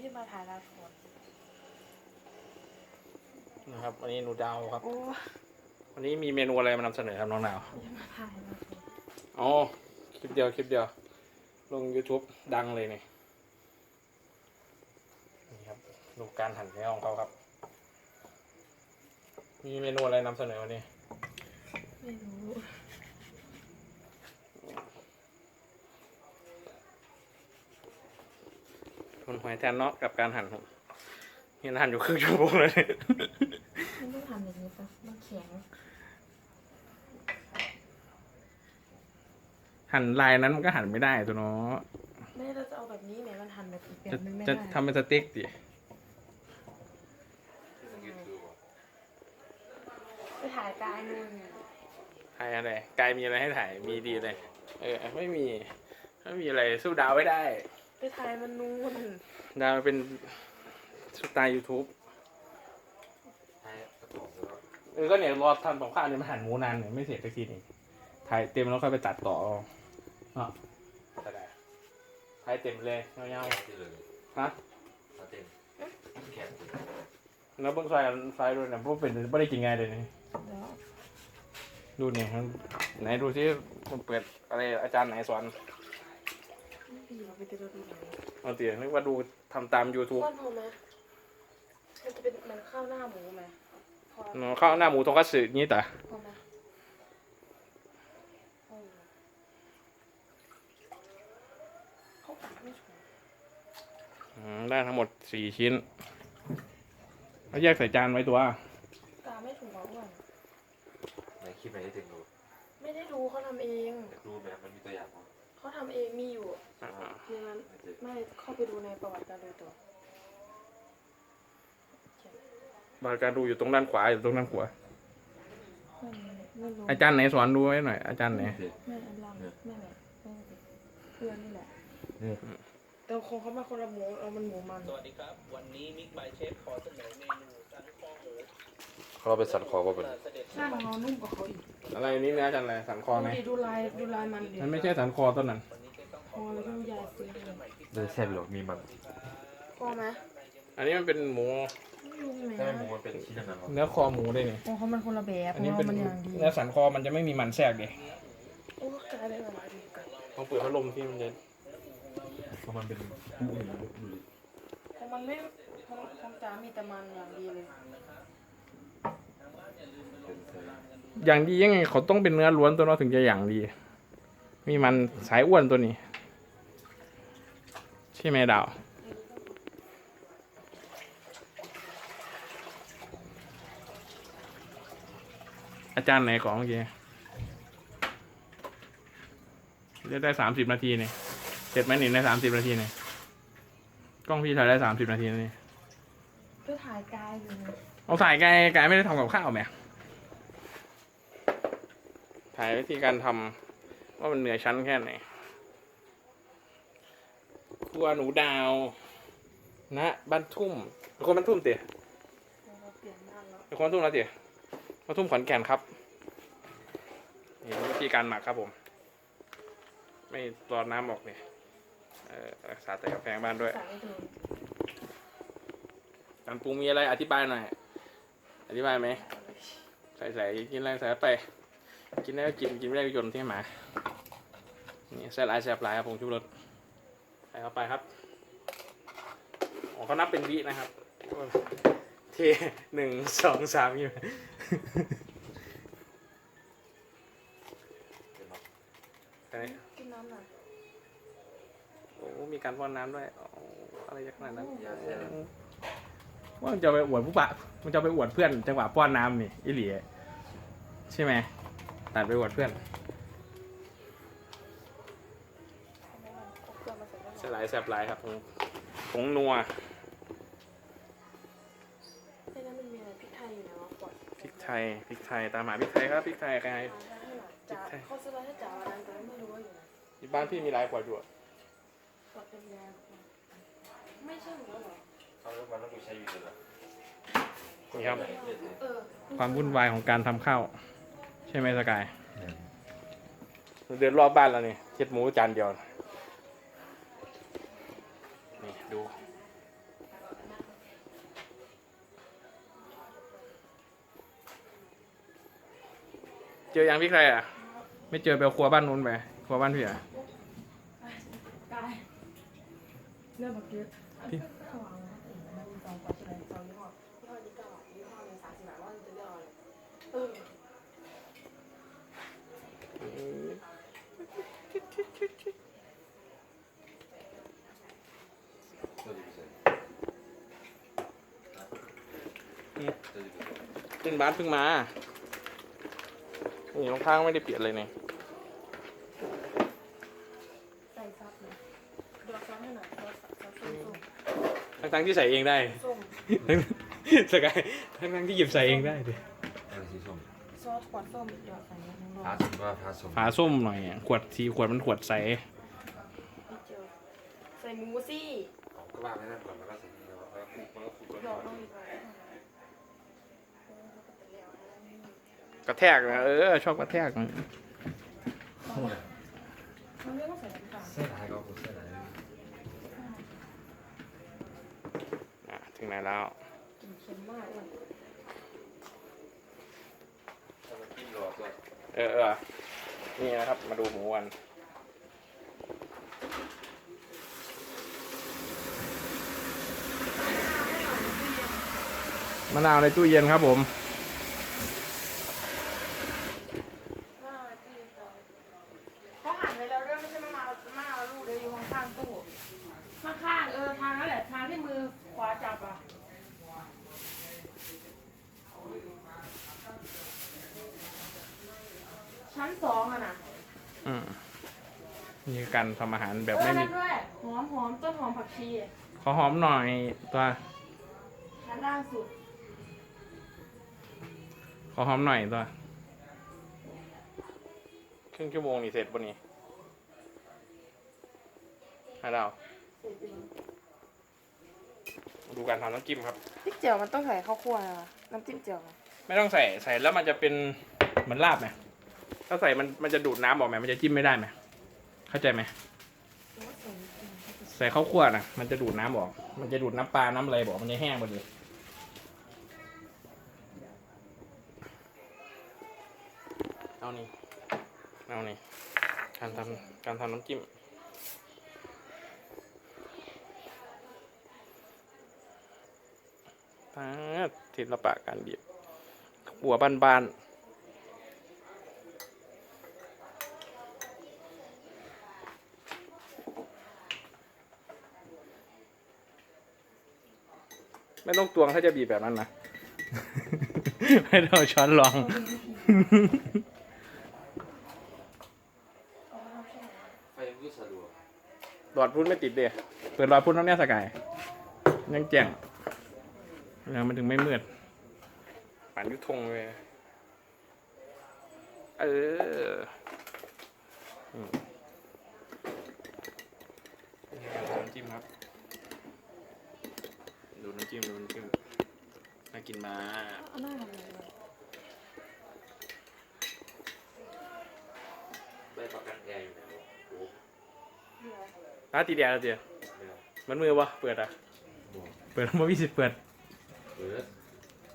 ไม่ได้มาถ่ายละครนะครับวันนี้หนูดาวครับ โอ้วันนี้มีเมนูอะไรมานำเสนอครับน้องดาวไม่ได้มาถ่ายละครอ๋อคลิปเดียวคลิปเดียว ลง YouTube ดังเลยนี่นี่ครับดูการหั่นเนื้อของเขาครับ มีเมนูอะไรนำเสนอวันนี้ ไม่รู้ คุณหอยแทนเนาะกับการหั่นผมนี่หั่นอยู่ครึ่งชั่วโมงเลยไม่ต้องทำอย่างนี้ปะมันแข็งหั่นลายนั้นมันก็หั่นไม่ได้ตัวเนาะไม่เราจะเอาแบบนี้ไหนมันหั่นแบบอีกแบจะบนึงไม่จะได้ทำเป็นสเต็กดิไปถ่ายกายนู่นถ่ายอะไรกายมีอะไรให้ถ่ายมีดีเลยเออไม่มีไม่มีอะไรสู้ดาวไม่ได้ ไปถ่ายมันนู่นดาวเป็นสไตล์ YouTube ให้กระป๋องแล้วเออก็เนี่ยรอทำของข้าวเนี่ยมันหั่นหมูนานเนี่ยไม่เสร็จสักทีหนึงถ่ายเต็มแล้วค่อยไปตัดต่อเอาเนาะแต่ได้ถ่ายเต็มเลยเงาที่เลยๆฮะมาเต็มแขนแล้วเบิ้งไฟไฟด้วยเนี่ยพวกเป็นไม่ได้กินไงเลยนี่แล้วดูเนี่ยครับไหนดูซิมันเปิดอะไรอาจารย์ไหนสอน ไม่ดีเราไปเจอดูไหนเอาเตี๋ยนึกว่าดูทำตาม YouTube อ้วนพอไหมมันจะเป็นเหมือนข้าวหน้าหมูไหมพอเนาะข้าวหน้าหมูทงคัตสึนี่แต่พอไหมอืมเขาตัดไม่ถูกอืมได้ทั้งหมดสี่ชิ้นแล้วแยกใส่จานไว้ตัว ตาไม่ถูกอะอ้วนในคลิปไหนที่ถึงดูไม่ได้ดูเขาทำเอง อยากดูไหมมันมีตัวอย่างมั้ย เขาทำเองมีอยู่อ่าในนั้นไม่เจอไม่เข้าไปดูในประวัติการโดยตัวเขียนบาการดูอยู่ตรงด้านขวาอยู่ตรงด้านขวาไม่ไม่รู้อาจารย์ไหนสอนดูไว้หน่อย อาจารย์ไหนเจอไม่อันลังไม่แหละไม่เพื่อนนี่แหละเนี่ยแต่คงเขามาคนละหมูเอามันหมูมัน สวัสดีครับ วันนี้มิกบายเชฟขอเสนอเมนูสันคอหมู เราไปสั่นคอว่าเป็นเสด็จหน้าของเรานุ่มกว่าเขาอีกอะไรนี่เนื้ออาจารย์อะไรสันคอไหมดูดิดูลายดูลายมันดิมันไม่ใช่สันคอต้นนั้นคอแล้วก็ยายซื้อเลยเลยแซ่บหรอกมีมันคอไหมอันนี้มันเป็นหมูไม่รู้ไหมถ้าไม่หมูมันเป็นชิ้นอย่างนั้นหรอเนื้อคอหมูได้นี่ของเขามันคนละแบบอันนี้เป็นมันอย่างดีเนื้อสันคอมันจะไม่มีมันแทรกดิโอ้กลายเป็นอะไรดีกันต้องเปิดพัดลมที่มันจะเพราะมันเป็นหมูหมูหมูของมันไม่ของของจ๋ามีแต่มันอย่างดีเลยเป็นใส่ อย่างดียังไงเขาต้องเป็นเนื้อล้วนตัวเนาะถึงจะอย่างดี มีมันสายอ้วนตัวนี้ ใช่ไหมดาว อาจารย์ไหนของเมื่อกี้เรียกได้สามสิบนาทีเนี่ยเสร็จไหมหนิในสามสิบนาทีเนี่ยกล้องพี่ถ่ายได้สามสิบนาทีนะนี่ก็ถ่ายกายอยู่นะเอาถ่ายไกลไกลไม่ได้ทำกับข้าวไหม ถ่ายวิธีการทำว่ามันเหนือชั้นแค่ไหนครัวหนูดาวณบ้านทุ่มเป็นคนบ้านทุ่มเตี๋ยเราเปลี่ยนบ้านแล้วเป็นคนบ้านทุ่มแล้วเตี๋ยบ้านทุ่มขอนแก่นครับนี่วิธีการหมักครับผม ไม่รอน้ำออกเนี่ยเออรักษาแต่กาแฟบ้านด้วยสั่งให้ดูการปรุงมีอะไรอธิบายหน่อย อธิบายไหม ใส่ใส่กินอะไรใส่ไป กินได้ก็กิน กินไม่ได้ก็โยนที่หมา นี่แซ่บหลายแซ่บหลายครับผงชูรสใส่เข้าไปครับอ๋อเขานับเป็นวินะครับ เทหนึ่งสองสามอยู่กินน้ำหน่อยโอ้ มีการป้อนน้ำด้วย อะไรจะขนาดนั้นว่ามันจะไปอวดผู้ปะมันจะไปอวดเพื่อนจังหวะป้อนน้ำนี่อิหลีใช่ไหม ตัดไปอวดเพื่อนเอาเครื่องมาใส่ได้แซ่บหลายแซ่บหลายครับผงผงนัวในนั้นมันมีอะไรพริกไทยอยู่นะวะกดพริกไทยพริกไทยตามหาพริกไทยครับพริกไทยใครมาให้หน่อยจ๋าเขาซื้อมาให้จ๋าวันนั้นแต่ไม่รู้ว่าอยู่ไหนที่บ้านพี่มีหลายขวดอยู่อะกดเป็นยาไม่ใช่หนูเหรอเอาแล้วมันต้องไปใช้อยู่เลยเหรอนี่ครับเออความวุ่นวายของการทำข้าว ใช่ไหมสกายเดินรอบบ้านแล้วนี่เช็ดหมูจานเดียว นี่ดู เจออย่างพี่ใครอะ ไม่เจอไปครัวบ้านนู้นไปครัวบ้านพี่อะเริ่มแบบเยอะ ษขึ้นบ้านเพิ่งมานี่รองเท้าไม่ได้เปลี่ยนเลยเนี่ยใส่ซับเลยดูซับให้หน่อยซับซับส้มทั้งทั้งๆที่ใส่เองได้ส้มทั้งสกายทั้งทั้งๆที่หยิบใส่เองได้ดิอะไรสีส้มซอสขวดส้มหยอดใส่ในน้ำร้อพานสมว่าพาสมฝาส้มหน่อยอะขวดสีขวดมันขวดใสไม่เจอใส่หมูซี่เอาก็ว่าไม่นั่นก่อนแล้วก็ใส่นี่แล้วก็คลุกมันก็คลุกหยแล้อวดลงอีกหน่อย ก ระแทกนะเออชอบกระแทกนะมันไม่ต้องใส่น้ำตาลเส้นอะไรก็คลุกเส้นอะไรอะถึงไหนแล้วกลินเค็มมากเลยถ้ามันกินรอตัวเออเออนี่นะครับ มาดูหมูกันมะนาวในตู้เย็นครับผม เขาหั่นไว้แล้วด้วยไม่ใช่มะนาวมะนาวลูกเดียวอยู่ข้างๆตู้ข้างๆเออทางนั่นแหละทางที่มือขวาจับอะชั้น สองอะนะอืมนี่การทำอาหารแบบเออไม่มีนั่นด้วยหอมหอมต้นหอมผักชีขอหอมหน่อยตัวชั้นล่างสุดขอหอมหน่อยตัวครึ่งชั่วโมงนี่เสร็จปะนี่ให้เราเสร็จเองดูการทำน้ำจิ้มครับพริกเจียวมันต้องใส่ข้าวคั่วนะน้ำจิ้มเจียวนะไม่ต้องใส่ใส่แล้วมันจะเป็นเหมือนลาบไหม ถ้าใส่มันมันจะดูดน้ำออกไหมมันจะจิ้มไม่ได้ไหมเข้าใจไหมใส่ข้าวคั่วนะมันจะดูดน้ำออก มันจะดูดน้ำปลาน้ำอะไรบอกมันจะแห้งหมดเลยเอานี่เอานี่การทำการทำน้ำจิ้มปาศิลปะการบีบหัวบานๆ ไม่ต้องตวงถ้าจะบีบแบบนั้นนะ ไม่ต้องเอาช้อนลอง ไฟมันก็สะดวกหลอดพุ่นไม่ติดเดียเปิดหลอดพุ่นน้ำเนี่ยสกายยังแจ้งแล้วมันถึงไม่มืดปั่นยุทงเลยเอออืมนี่การทำน้ำจิ้มครับดูน้ำจิ้มดูน้ำจิ้มน่ากินมากเอาหน้าทำอะไรวะใบประกันแอร์อยู่ไหนวะโอ้โหร้านตีแดงแล้วเจียเนี่ยมันมือวะเปิดอะ บอกเปิดบ่มีสิสิเปิดเปิด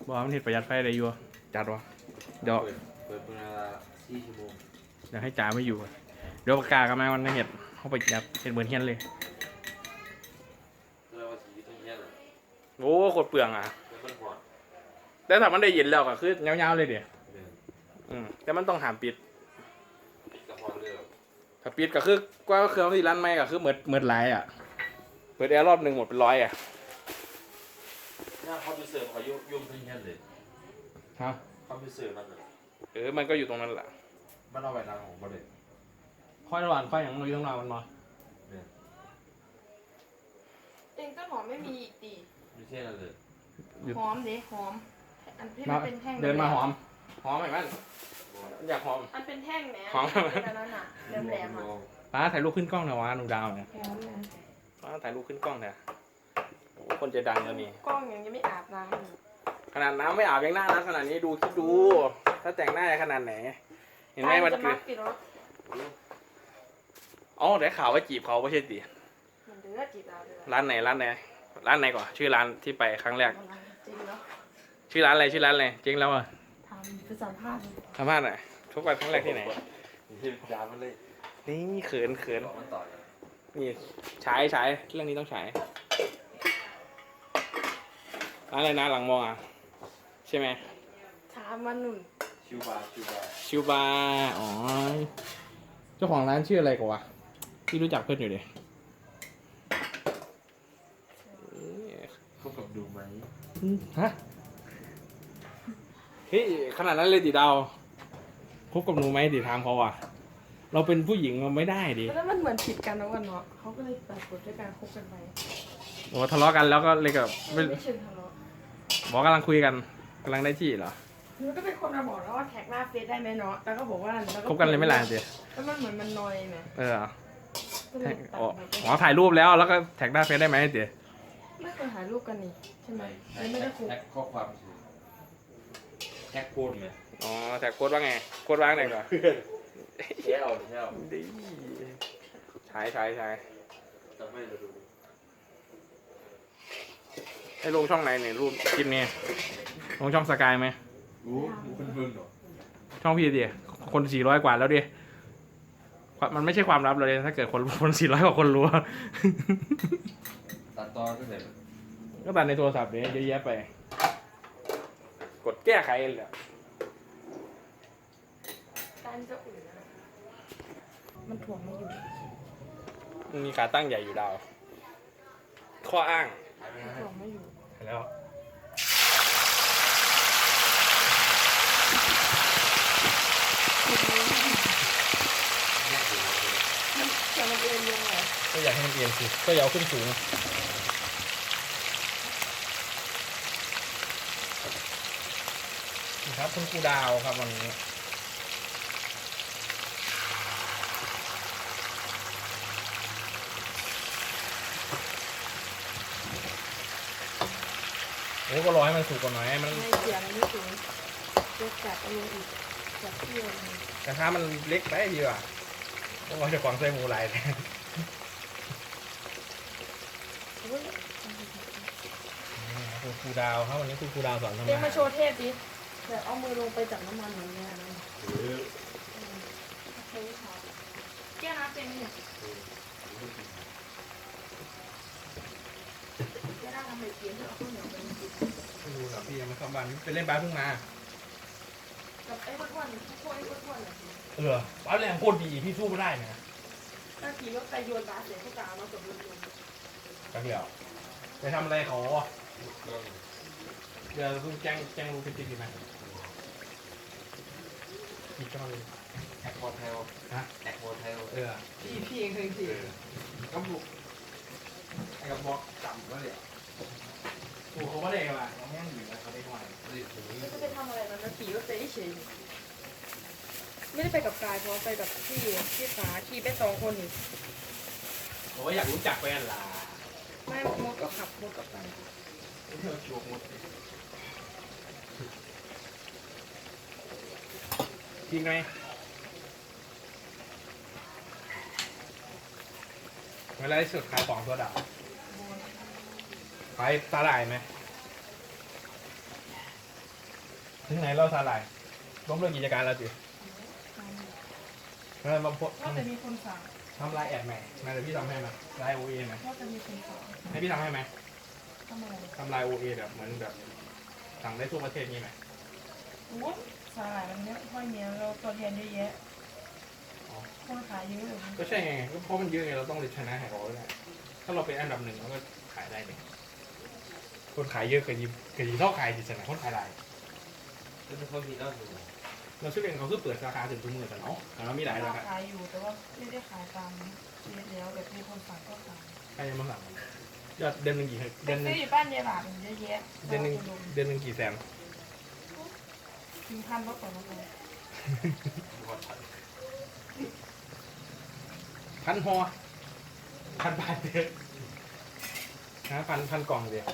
บอกว่มันเห็ดประหยัดไฟอะได้อยู่อะจัดวะเดี๋ยวเปิดเปิดเวลาสี่ชั่วโมงเดี๋ยวให้จ่าไม่อยู่เดี๋ยวปากกากันไหมวันนี้เห็ดเขาไปยัดเห็ดเหมือนเฮียนเลย แล้วว่าสีต้องเงี้ยเหรอ โอ้โคตรเปลืองอะแล้วมันหอนแต่ถ้ามันได้เย็นแล้วก็คือเงาๆเลยเดี๋ยวเนี่ยอืมแต่มันต้องหามปิดปิดกระหอนเลยเหรอถ้าปิดก็คือก็เครื่องที่ร้านไม่ก็คือเหมือนเหมือนหลายอะเปิดแอร์รอบหนึ่งหมดเป็นร้อยอะหน้าคอมพิวเตอร์เขายุ่งยุ่งที่เงี้ยเลยฮะคอมพิวเตอร์มันน่ะเออ มันก็อยู่ตรงนั้นแหละมันเอาไว้ทางของมันเลยค่อยระหว่างค่อยอย่างเราอยู่ตรงนั้นมันมาเนี่ยเองต้นหอมไม่มีอีกตี ไม่ใช่นั่นเลยหอมเด้หอม อันที่มันเป็นแท่งเดินมาหอม หอมไหมมันอยากหอม อันเป็นแท่งแหมหอมเป็นอันนั้นอะแหลมๆอะป้าถ่ายรูปขึ้นกล้องหน่อยวะหนูดาวเนี่ยหอมนะป้าถ่ายรูปขึ้นกล้องเถอะโอ้คนใจดังแล้วนี่ กล้องยังไม่อาบน้ำเลยขนาดน้ำไม่อาบยังน่ารักขนาดนี้ดูคิดดู ถ้าแต่งหน้าขนาดไหน เห็นไหมมันจะคืมัอกติดรถอ๋อได้ข่าวว่าจีบเขาไม่ใช่ดิมันเดือดจีบเราเลยร้านไหนร้านไหน ร้านไหนก่อนชื่อร้านที่ไปครั้งแรก จริงเนาะชื่อร้านอะไรชื่อร้านอะไรเจ๊งแล้วอะทำคือสัมภาษณ์สัมภาษณ์หน่อยพบกันครั้งแรกที่ไหน ที่ยามันเลยนี่เขินเขินต่อมันต่อกันนี่ฉายฉายเรื่องนี้ต้องฉายร้านอะไรนะหลังมออะใช่ไหมถามมันหนุ่นชิวบาร์ชิวบาร์ชิวบาร์อ๋อเจ้าของร้านชื่ออะไรกันวะที่รู้จักเพื่อนอยู่ดิ พว กกับดูไหมฮะเฮ้ยขนาดนั้นเลยดิดาวคบกับหนูไหมดิถามเขาอะ เราเป็นผู้หญิงเราไม่ได้ดิแล้วมันเหมือนผิดกันนะวันเนาะเขาก็เลยตัดกฎด้วยการคบกันไปโอ้ทะเลาะกันแล้วก็เลยกับไม่ไม่เชิงทะเลาะบอกกำลังคุยกันกำลังได้ที่เหรอมันก็เป็นคนมาบอกแล้วว่าแท็กหน้าเฟซได้ไหมเนาะแล้วก็บอกว่าแล้วคบกันเลยไม่ลาเดียแล้วมันเหมือนมันนอยไหมเออก็เลแท็ยกตัดอ๋อไปอ๋อถ่ายรูปแล้วแล้วก็แท็กหน้าเฟซได้ไหมเดีย ไม่เคยถ่ายรูปกันนี่ใช่ไหมเลยไม่ได้คุยแท็กข้อความสิแท็กโพสไหมอ๋อแท็กโค้ดว่าไง โค้ดว่าไงก่อนแช่เอาแช่เอาดีใช้ใช้ใช้จำไม่ได้ดูให้ลงช่องไหนเนี่ยรูปคลิปนี้ ลงช่องสกายไหม รู้คุณเพิ่งเหรอช่องพี่ดิคนสี่ร้อยกว่าแล้วดิมันไม่ใช่ความลับเลย ถ้าเกิดคนคนสี่ร้อยกว่าคนรู้ตัด ต่อตั้งแต่ก็ตัดในโทรศัพท์เนี่ยเยอะแยะไป กดแก้ไขเลยอะการจะอุ่นนะมันถ่วงไม่อยู่มันมีขาตั้งใหญ่อยู่ดาว ข้ออ้าง มันถ่วงไม่อยู่ แล้ว มันจะมันเอ็นยังไงก็อยากให้มันเอียงสิก็อยากเอาขึ้นสูง ครับ คุณครูดาวครับวันนี้โอ้ก็รอให้มันสุกก่อนหน่อยให้มันไม่เสียงไม่ถึงยกจัดเอาลงอีกจัดเที่ยวเลยกระทะมันเล็กไปดีกว่าเพราะว่าจะกวางใส่หมูหลายเลยโอ้ยคุณครูดาวครับวันนี้คุณครูดาวสอนทำเรียกงามานโชว์เทพดิ แบบเอามือลงไปจับน้ำมันเหมือนเนี้ยนะหรือใช้ขาแก้น้ำเป็นไหมเนี่ยแก้น้ำทำไมเกี๊ยวเอาข้าวเหนียวไปกินไม่รู้ครับพี่ยังไม่เข้าบ้านไปเล่นบาสเพิ่งมา กับไอ้อ้วนๆพวกไอ้อ้วนๆน่ะเออบาสแรงโคตรดีพี่สู้ไม่ได้นะถ้าขี่รถไปโยนบาสเสร็จพวกกามากับรถยนต์กระเดียวไปทำอะไรเขา เดี๋ยวคุณแจ้งแจ้งรู้พิจิตรดีไหมพี่จ้องเลยแท็กโฮเทลฮะแท็กโฮเทลเออพี่พี่เองเคยขี่ก็บุกไอ้กระบอกจำก็เลยถูกเขาก็เลยว่ะเขาแม่งอยู่แล้วเขาได้หน่อยนี่ถึงนี้ไม่ได้ไปทำอะไรมันมาขี่รถไปเฉยๆไม่ได้ไปกับกายเพราะไปกับพี่พี่ขาขี่ไปสองคนนี่ผมว่าอยากรู้จักแฟนล่ะไม่มดก็ขับมดกับไปเที่ยวชวกหมด ริงไหมเวลาที่สุดขายของตัวดับขายสาหร่ายไหมถึงไหนเราสาหร่ายล้มเลิกกิจการแล้วจิแล้วมาพดว่าจะมีคนสั่งทำลายแอดไหมมาเดี๋ยวพี่ทำให้ไหมลายโอเอไหมว่าจะมีคนสั่งให้พี่ทำให้ไหมทำอะไรทำลายโอเอแบบเหมือนแบบสั่งได้ทั่วประเทศนี้ไหมโอ้ สาหร่ายมันเยอะค่อยเนี้ยเราตัวแทนเยอะแยะคนขายเยอะเลยก็ใช่ไงก็เพราะมันเยอะไงเราต้องเลยชนะให้เขาได้ถ้าเราเป็นอันดับหนึ่งเราก็ขายได้เลยคนขายเยอะเกินยิบเกินยิบเท่าขายจิตสนะคนขายหลายแล้วเป็นคนที่น่าดูเราชื่อเองเขาคือเปิดสาขาถึงทุกมือแต่เนาะแต่เรามีหลายสาขาขายอยู่แต่ว่าไม่ได้ขายตามเยอะแล้วแบบมีคนสั่งก็สั่งใครจะมาสั่งยอดเดือนหนึ่งกี่เดืแต่อนหนึ่ซื้งออยู่บ้านยายหลานเยอะแยะเดือนหนึ่งเดือนหนึ่งกี่แสน ถึงพันก็ต่อมาเลยพันหอพันบาทเดียวนะพันพันกล่องเดียว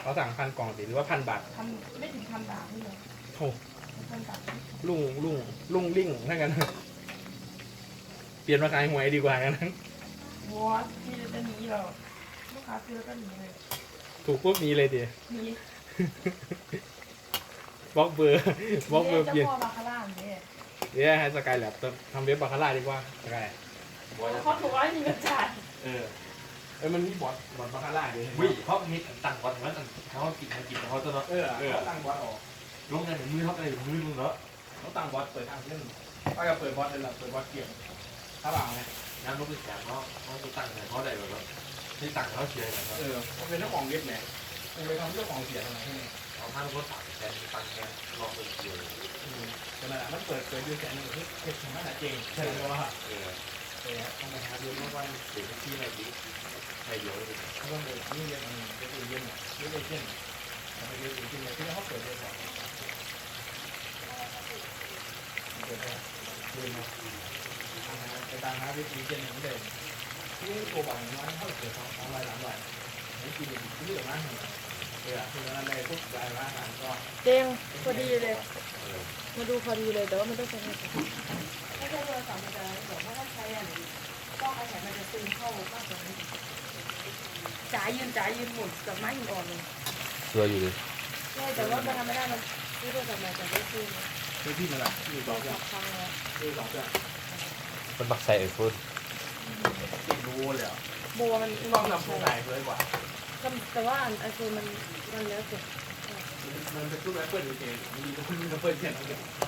เขาสั่งพันกล่องสิหรือว่าพันบาทพันไม่ถึงพันบาทนี่เลยโอ้พันบาทลุงลุงลุงลิ่งถ้างั้นเปลี่ยนมาขายหวยดีกว่างั้นวอสที่จะหนีเราลูกค้าซื้อแล้วก็หนีเลย ถูกปุ๊บนี้เลยดิหนี บล็อกเบอร์บล็อกเบอร์เปลี่ยนเจ้าพ่อบาคาร่าเนี่ยเดี๋ยวให้สกายแลบทำเว็บบาคาร่าดีกว่าสกายเขาถูกไว้มีเงินจ่ายเออเอ้ยมันมีบอทบอทบาคาร่าดิวิ่งเขาเฮ็ดตั้งก่อนงั้นเขากินเขากินเขาตัวเนาะเออเขาตั้งบอทออกลงเงินมือเขาไปมือนึงเนาะเขาตั้งบอทเปิดทางเล่นก็จะเปิดบอทเลยล่ะเปิดบอทเกี่ยวถ้าเปล่าไงน้ำลงไปแจกเขาเขาตัวตั้งเลยเขาได้แบบว่าที่ตั้งเขาเชียร์แบบเออเขาเป็นเจ้าของเว็บเนี่ยมึงไปทำเจ้าของเสียทำไมที่นี่เอาห้างรถตัก แทนตั้งแทนลองเป็นเชียร์ใช่ไหมล่ะมันเปิดเปิดยูแสนหนึ่งที่เก็บของมันจริงใช่ไหมว่าเออเออต้องไปหาดูเมื่อวันเดี๋ยวที่ไหนดีใครเยอะเลยเขาต้องเปิดนี่เย็นอืมเย็นเย็นเย็นเย็นเย็นเขาไปเย็นเย็นเย็นที่เขาเปิดเย็นก่อนเปิดไปดูเนาะไปตามหาวิธีเย็นเหมือนเดิมที่ตัวบังน้อยเขาเปิดสองสองรายหลังรายไม่กินเลยที่เหลือมา เออคืออะไรพวกรายละหารก็เจงพอดีเลย มาดูพอดีเลยแต่ว่ามันต้องใช้เงินไม่ใช่โทรศัพท์มันจะบอกว่าถ้าใช้อันนี้ต้องอาศัยมันจะซึมเข้ามากกว่านี้จ่ายยืนจ่ายยืนหมุนกับไม้หินอ่อนเลยเชื่ออยู่เลยใช่แต่ว่ามันทำไม่ได้มันซื้อโทรศัพท์ใหม่แต่ได้คืนคือที่มันละที่สองเครื่ศัองพท์พังแล้วคือสองเครื่องมันบักใส่ไอโฟนติดรู้เลยอะโบมันลองนำโปรไฟล์เลยกว่า แต่ว่าอันไอโฟนมันมันแล้วแต่ มันเป็นรูปแอปเปิลเฉยๆมันมีรูปแอปเปิลเฉย